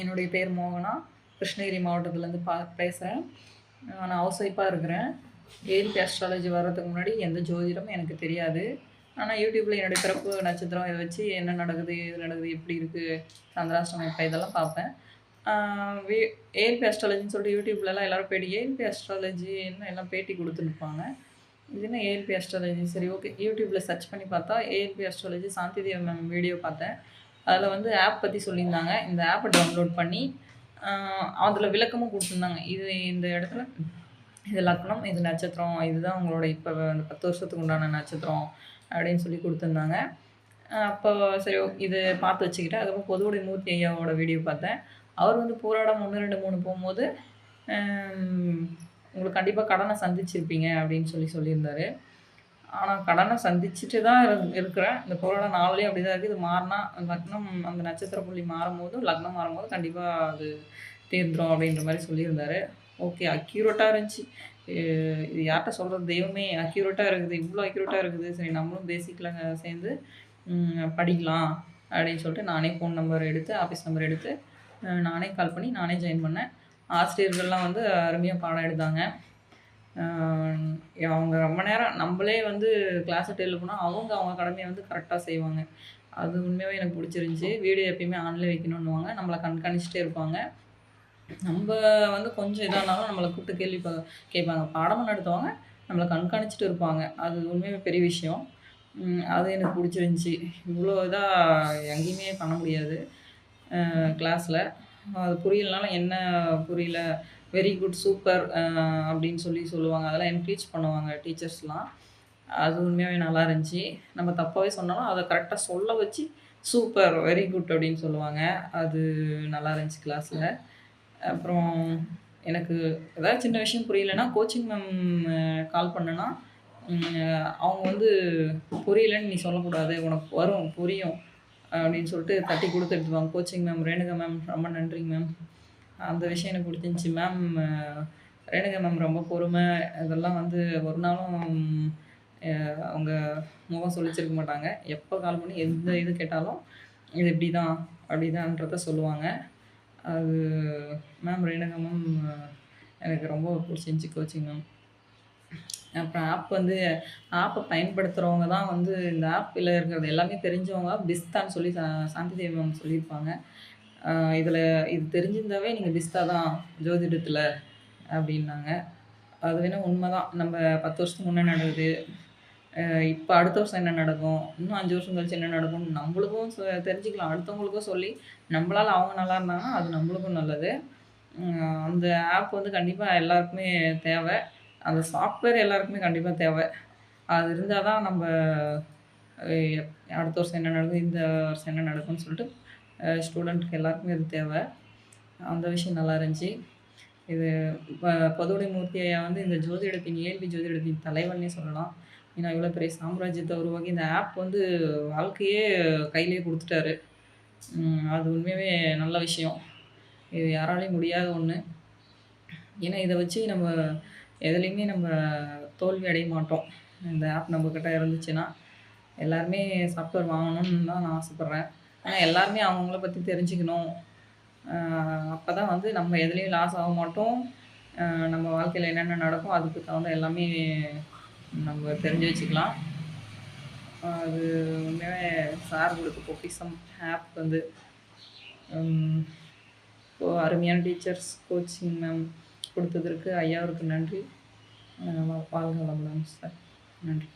என்னுடைய பேர் மோகனா. கிருஷ்ணகிரி மாவட்டத்துலேருந்து பா பேசுகிறேன் நான் ஹவுஸ் ஒய்ஃபாக இருக்கிறேன். ஏல்பி அஸ்ட்ராலஜி வர்றதுக்கு முன்னாடி எந்த ஜோதிடமும் எனக்கு தெரியாது. ஆனால் யூடியூப்பில் என்னுடைய பிறப்பு நட்சத்திரம் இதை வச்சு என்ன நடக்குது எது நடக்குது எப்படி இருக்குது சந்திராஷ்டமம் இப்போ இதெல்லாம் பார்ப்பேன். ஏல்பி அஸ்ட்ராலஜின்னு சொல்லிட்டு யூடியூப்லலாம் எல்லோரும் பேட்டி ஏல்பி அஸ்ட்ராலஜி என்ன எல்லாம் பேட்டி கொடுத்துருப்பாங்க இது என்ன ஏஎல்பி அஸ்ட்ராலஜி சரி ஓகே யூடியூப்பில் சர்ச் பண்ணி பார்த்தா ALP astrology Shanthi Devi ma'am video பார்த்தேன். அதில் வந்து ஆப் பற்றி சொல்லியிருந்தாங்க. இந்த ஆப்பை டவுன்லோட் பண்ணி அதில் விளக்கமும் கொடுத்துருந்தாங்க. இது இந்த இடத்துல இது லக்னம் இது நட்சத்திரம் இதுதான் உங்களோட இப்போ அந்த பத்து வருஷத்துக்கு உண்டான நட்சத்திரம் அப்படின்னு சொல்லி கொடுத்துருந்தாங்க. அப்போ சரி இது பார்த்து வச்சுக்கிட்டேன் அதுக்கப்புறம் பொதுவுடைய மூர்த்தி ஐயாவோட வீடியோ பார்த்தேன். அவர் வந்து போராடம் ஒன்று ரெண்டு மூணு போகும்போது உங்களுக்கு கண்டிப்பாக கடனை சந்திச்சிருப்பீங்க அப்படின்னு சொல்லி சொல்லியிருந்தாரு. ஆனால் கடனை சந்திச்சுட்டு தான் இருக்கிறேன். இந்த கொரோனா நாள்லேயும் அப்படி தான் இருக்குது இது மாறினா லக்னம் அந்த நட்சத்திர புள்ளி மாறும்போது லக்னம் மாறும்போது கண்டிப்பாக அது தீர்ந்துடும் அப்படின்ற மாதிரி சொல்லியிருந்தாரு. ஓகே அக்யூரேட்டாக இருந்துச்சு. இது யார்கிட்ட சொல்கிறது தெய்வமே அக்யூரேட்டாக இருக்குது. இவ்வளோ அக்யூரேட்டாக இருக்குது. சரி நம்மளும் பேசிக்கில் சேர்ந்து படிக்கலாம் அப்படின்னு சொல்லிட்டு நானே ஃபோன் நம்பர் எடுத்து ஆஃபீஸ் நம்பர் எடுத்து நானே கால் பண்ணி நானே ஜாயின் பண்ணேன். ஆசிரியர்கள்லாம் வந்து அருமையாக பாடம் எடுத்தாங்க. அவங்க ரொம்ப நேரம் நம்மளே வந்து கிளாஸ் டெல்ல போனால் அவங்க அவங்க கடமையை வந்து கரெக்டாக செய்வாங்க. அது உண்மையாகவே எனக்கு பிடிச்சிருந்துச்சி. வீடியோ எப்பயுமே ஆன்லேயே வைக்கணுன்னுவாங்க. நம்மளை கண்காணிச்சிட்டே இருப்பாங்க. நம்ம வந்து கொஞ்சம் இதானாலும் நம்மளை கூப்பிட்டு கேள்வி கேட்பாங்க. பாடமும் நடத்துவாங்க நம்மளை கண்காணிச்சிட்டு இருப்பாங்க. அது உண்மையுமே பெரிய விஷயம். அது எனக்கு பிடிச்சிருந்துச்சி. இவ்வளோ இதாக எங்கேயுமே பண்ண முடியாது. கிளாஸில் அது புரியலனாலும் என்ன புரியல? வெரி குட் சூப்பர் அப்படின்னு சொல்லி சொல்லுவாங்க. அதெல்லாம் என்கரேஜ் பண்ணுவாங்க டீச்சர்ஸ்லாம் அது உண்மையாகவே நல்லா இருந்துச்சு. நம்ம தப்பாகவே சொன்னாலும் அதை கரெக்டாக சொல்ல வச்சு சூப்பர் வெரி குட் அப்படின்னு சொல்லுவாங்க. அது நல்லா இருந்துச்சு கிளாஸில் அப்புறம் எனக்கு ஏதாவது சின்ன விஷயம் புரியலன்னா கோச்சிங் மேம் கால் பண்ணேன்னா அவங்க வந்து புரியலன்னு நீ சொல்லக்கூடாது. உனக்கு வரும் புரியும் அப்படின்னு சொல்லிட்டு தட்டி கொடுத்து எடுத்துவாங்க கோச்சிங் மேம் ரேணுகா மேம் ரொம்ப நன்றிங்க மேம் அந்த விஷயம் எனக்கு பிடிச்சிருந்துச்சி. மேம் ரேணுகா மேம் ரொம்ப பொறுமை. இதெல்லாம் வந்து ஒரு நாளும் அவங்க முகம் சொல்லிச்சிருக்க மாட்டாங்க. எப்போ கால் பண்ணி எந்த இது கேட்டாலும் இது இப்படி தான் அப்படிதான்றத சொல்லுவாங்க. அது மேம் ரேணுகா மேம் எனக்கு ரொம்ப பிடிச்சிருந்துச்சி கோச்சிங் மேம் அப்புறம் ஆப் வந்து ஆப்பை பயன்படுத்துகிறவங்க தான் வந்து இந்த ஆப்பில் இருக்கிறது எல்லாமே தெரிஞ்சவங்க பிஸ்தான்னு சொல்லி சா சாந்தி தேவி மேம் சொல்லியிருப்பாங்க. இதில் இது தெரிஞ்சிருந்தாவே நீங்கள் பிஸ்தா தான் ஜோதிடத்தில் அப்படின்னாங்க. அது வேணால் உண்மை தான் நம்ம பத்து வருஷத்துக்கு முன்னே நடக்குது இப்போ அடுத்த வருஷம் என்ன நடக்கும்? இன்னும் அஞ்சு வருஷம் கழிச்சு என்ன நடக்கும் நம்மளுக்கும் தெரிஞ்சுக்கலாம். அடுத்தவங்களுக்கும் சொல்லி நம்மளால் அவங்க நல்லா இருந்தாங்கன்னா அது நம்மளுக்கும் நல்லது. அந்த ஆப் வந்து கண்டிப்பாக எல்லாருக்குமே தேவை. அந்த சாஃப்ட்வேர் எல்லாருக்குமே கண்டிப்பாக தேவை. அது இருந்தால் தான் நம்ம அடுத்த வருஷம் என்ன நடக்கும்? இந்த வருஷம் என்ன நடக்கும்னு சொல்லிட்டு ஸ்டூடெண்ட்டுக்கு எல்லாருக்குமே இது தேவை. அந்த விஷயம் நல்லா இருந்துச்சு. இது பதுவுடை மூர்த்தி ஐயா வந்து இந்த ஜோதிடத்தின் ஏல்வி ஜோதிடத்தின் தலைவன்னே சொல்லலாம். ஏன்னா இவ்வளோ பெரிய சாம்ராஜ்யத்தை உருவாக்கி இந்த ஆப் வந்து வாழ்க்கையே கையிலேயே கொடுத்துட்டாரு. அது உண்மையாகவே நல்ல விஷயம். இது யாராலையும் முடியாத ஒன்று ஏன்னா இதை வச்சு நம்ம எதுலேயுமே நம்ம தோல்வி அடைய மாட்டோம். இந்த ஆப் நம்மக்கிட்ட இருந்துச்சுன்னா எல்லாருமே சாஃப்ட்வேர் வாங்கணும்னு தான் நான் ஆசைப்பட்றேன். ஆனால் எல்லாருமே அவங்கள பற்றி தெரிஞ்சுக்கணும். அப்போ தான் வந்து நம்ம எதுலேயும் லாஸ் ஆக மாட்டோம். நம்ம வாழ்க்கையில் என்னென்ன நடக்கும் அதுக்கு தகுந்த எல்லாமே நம்ம தெரிஞ்சு வச்சுக்கலாம். அது உண்மையாகவே சார் கொடுத்த பொக்கிசம் ஆப் வந்து ஸோ அருமையான டீச்சர்ஸ் கோச்சிங் மேம் கொடுத்ததற்கு ஐயாவுக்கு நன்றி. வாழ்க வளமுடன் சார் நன்றி.